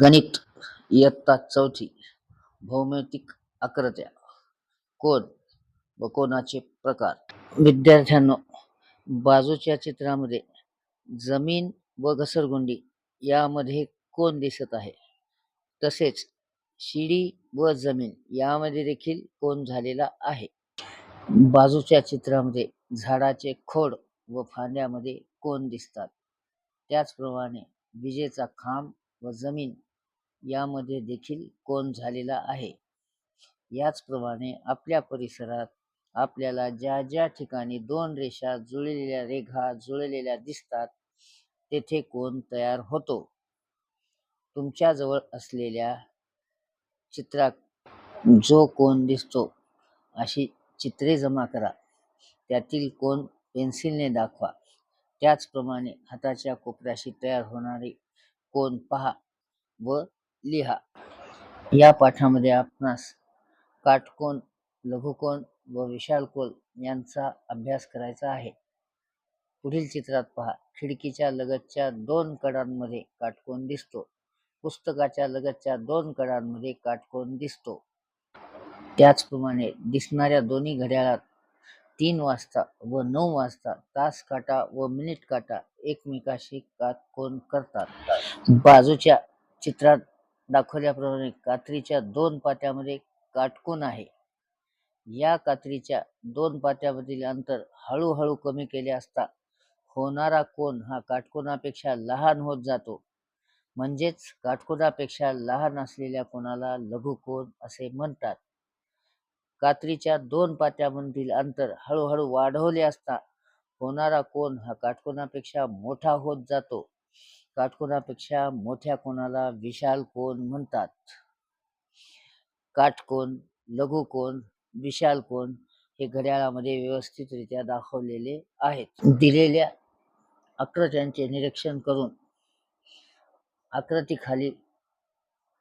गणित इयत्ता चौथी भौमितिक आकृत्या कोण? व कोणाचे प्रकार? विद्यार्थ्यांनो बाजूच्या चित्रामध्ये जमीन व घसरगुंडी यामध्ये कोण दिसत आहे? तसेच शिडी व जमीन यामध्ये देखील कोण झालेला आहे? बाजूच्या चित्रामध्ये झाडाचे खोड व फांद्यामध्ये कोण दिसतात? त्याचप्रमाणे विजेचा खांब व जमीन यामध्ये देखील कोण झालेला आहे? याचप्रमाणे आपल्या परिसरात आपल्याला ज्या ज्या ठिकाणी दोन रेषा जुळलेल्या रेघा जुळलेल्या दिसतात तेथे कोण तयार होतो? तुमच्याजवळ असलेल्या चित्रात जो कोण दिसतो अशी चित्रे जमा करा. त्यातील कोण पेन्सिलने दाखवा. त्याचप्रमाणे हाताच्या कोपऱ्याशी तयार होणारी कोण? पहा व लिहा. या पाठामध्ये आपणास काटकोन लघुकोन व विशालकोन यांचा अभ्यास करायचा आहे. पुढील चित्रात पहा. खिडकीच्या लगतच्या दोन कडांमध्ये काटकोन दिसतो. पुस्तकाच्या लगतच्या दोन कडांमध्ये काटकोन दिसतो. त्याचप्रमाणे दिसणाऱ्या दोन्ही घड्याळात तीन वाजता व नऊ वाजता तास काटा व मिनिट काटा एकमेकाशी काटकोन करतात. बाजूच्या चित्रात दाखवल्याप्रमाणे कात्रीच्या दोन पात्यामध्ये काटकोन आहे. या कात्रीच्या दोन पात्यामधील अंतर हळूहळू कमी केले असता होणारा कोण हा काटकोनापेक्षा लहान होत जातो. म्हणजेच काटकोनापेक्षा लहान असलेल्या कोणाला लघुकोन असे म्हणतात. कात्रीच्या दोन पात्यामधील अंतर हळूहळू वाढवले असता होणारा कोण हा काटकोणापेक्षा मोठा होत जातो. काटकोणापेक्षा मोठ्या कोणाला विशाल कोण म्हणतात? काटकोन लघुकोण विशाल कोण हे घड्याळामध्ये व्यवस्थितरित्या दाखवलेले आहेत. दिलेल्या आकृत्यांचे निरीक्षण करून आकृतीखाली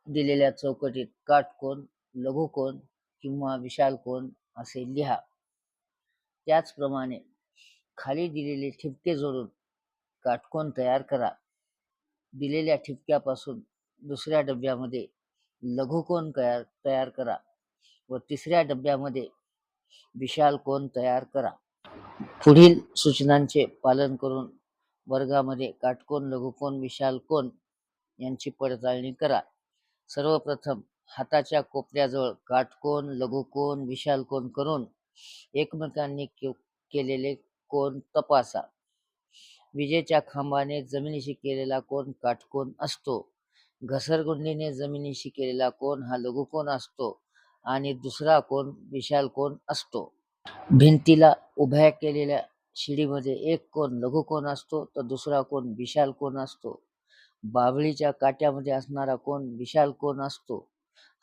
दिलेल्या चौकटीत काटकोन लघुकोन किंवा विशाल कोण असे लिहा. त्याचप्रमाणे खाली दिलेले ठिपके जोडून काटकोन तयार करा. दिलेल्या ठिपक्यापासून दुसऱ्या डब्यामध्ये लघुकोन तयार तयार करा व तिसऱ्या डब्यामध्ये विशाल कोन तयार करा. पुढील सूचनांचे पालन करून वर्गामध्ये काटकोन लघुकोन विशाल कोन यांची पडताळणी करा. सर्वप्रथम हाताच्या कोपऱ्याजवळ काटकोन लघुकोन विशालकोन करून एकमेकांनी केलेले कोन तपासा. विजेच्या खांबाने जमिनीशी केलेला कोन काटकोन असतो. घसरगुंडीने जमिनीशी केलेला कोन हा लघुकोन असतो आणि दुसरा कोन विशाल कोन असतो. भिंतीला उभ्या केलेल्या शिडीमध्ये एक कोण लघुकोन असतो तर दुसरा कोण विशाल कोण असतो. बावळीच्या काट्यामध्ये असणारा कोण विशाल कोण असतो.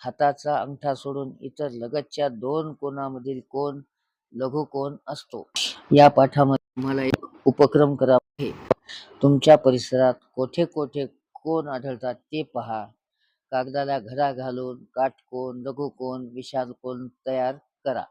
हाताचा अंगठा सोडून इतर लगतच्या दोन कोणामधील कोण लघु कोण असतो? या पाठामध्ये तुम्हाला एक उपक्रम करावा आहे. तुमच्या परिसरात कोठे कोठे कोण आढळतात ते पहा. कागदाला घरा घालून काटकोण लघुकोण विशालकोण तयार करा.